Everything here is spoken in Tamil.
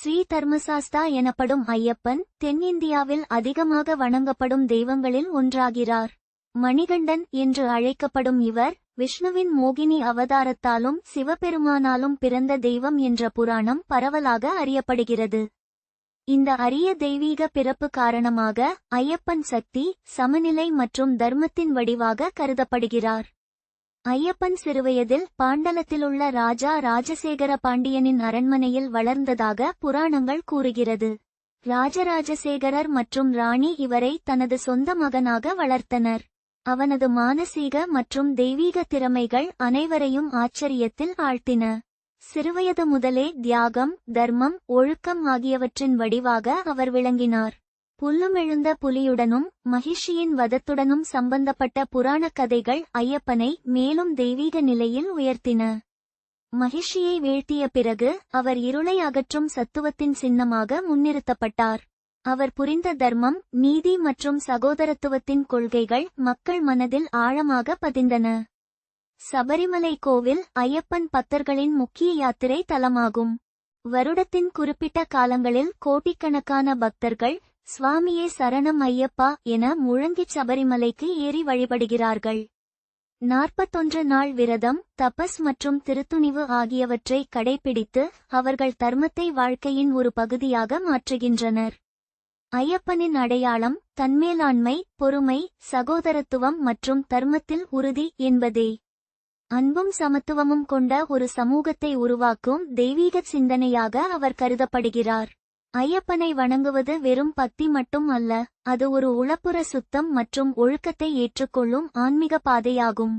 ஸ்ரீ தர்மசாஸ்தா எனப்படும் ஐயப்பன் தென்னிந்தியாவில் அதிகமாக வணங்கப்படும் தெய்வங்களில் ஒன்றாகிறார். மணிகண்டன் என்று அழைக்கப்படும் இவர் விஷ்ணுவின் மோகினி அவதாரத்தாலும் சிவபெருமானாலும் பிறந்த தெய்வம் என்ற புராணம் பரவலாக அறியப்படுகிறது. இந்த அரிய தெய்வீக பிறப்பு காரணமாக ஐயப்பன் சக்தி சமநிலை மற்றும் தர்மத்தின் வடிவாக கருதப்படுகிறார். ஐயப்பன் சிறுவயதில் பாண்டலத்திலுள்ள ராஜா ராஜசேகர பாண்டியனின் அரண்மனையில் வளர்ந்ததாக புராணங்கள் கூறுகிறது. ராஜராஜசேகரர் மற்றும் ராணி இவரை தனது சொந்த மகனாக வளர்த்தனர். அவனது மானசீக மற்றும் தெய்வீக திறமைகள் அனைவரையும் ஆச்சரியத்தில் ஆழ்த்தின. சிறுவயது முதலே தியாகம் தர்மம் ஒழுக்கம் ஆகியவற்றின் வடிவாக அவர் விளங்கினார். புல்லுமெழுந்த புலியுடனும் மகிஷியின் வதத்துடனும் சம்பந்தப்பட்ட புராணக் கதைகள் ஐயப்பனை மேலும் தெய்வீக நிலையில் உயர்த்தின. மகிஷியை வீழ்த்திய பிறகு அவர் இருளை அகற்றும் சத்துவத்தின் சின்னமாக முன்னிறுத்தப்பட்டார். அவர் புரிந்த தர்மம் நீதி மற்றும் சகோதரத்துவத்தின் கொள்கைகள் மக்கள் மனதில் ஆழமாக பதிந்தன. சபரிமலை கோவில் ஐயப்பன் பக்தர்களின் முக்கிய யாத்திரை தலமாகும். வருடத்தின் குறிப்பிட்ட காலங்களில் கோடிக்கணக்கான பக்தர்கள் சுவாமியே சரணம் ஐயப்பா என முழங்கிச் சபரிமலைக்கு ஏறி வழிபடுகிறார்கள். நாற்பத்தொன்று நாள் விரதம் தபஸ் மற்றும் திருத்துணிவு ஆகியவற்றை கடைபிடித்து அவர்கள் தர்மத்தை வாழ்க்கையின் ஒரு பகுதியாக மாற்றுகின்றனர். ஐயப்பனின் அடையாளம் தன்மேலாண்மை பொறுமை சகோதரத்துவம் மற்றும் தர்மத்தில் உறுதி என்பதே. அன்பும் சமத்துவமும் கொண்ட ஒரு சமூகத்தை உருவாக்கும் தெய்வீக சிந்தனையாக அவர் கருதப்படுகிறார். ஐயப்பனை வணங்குவது வெறும் பக்தி மட்டும் அல்ல அது ஒரு உளப்புற சுத்தம் மற்றும் ஒழுக்கத்தை ஏற்றுக்கொள்ளும் ஆன்மீக பாதையாகும்.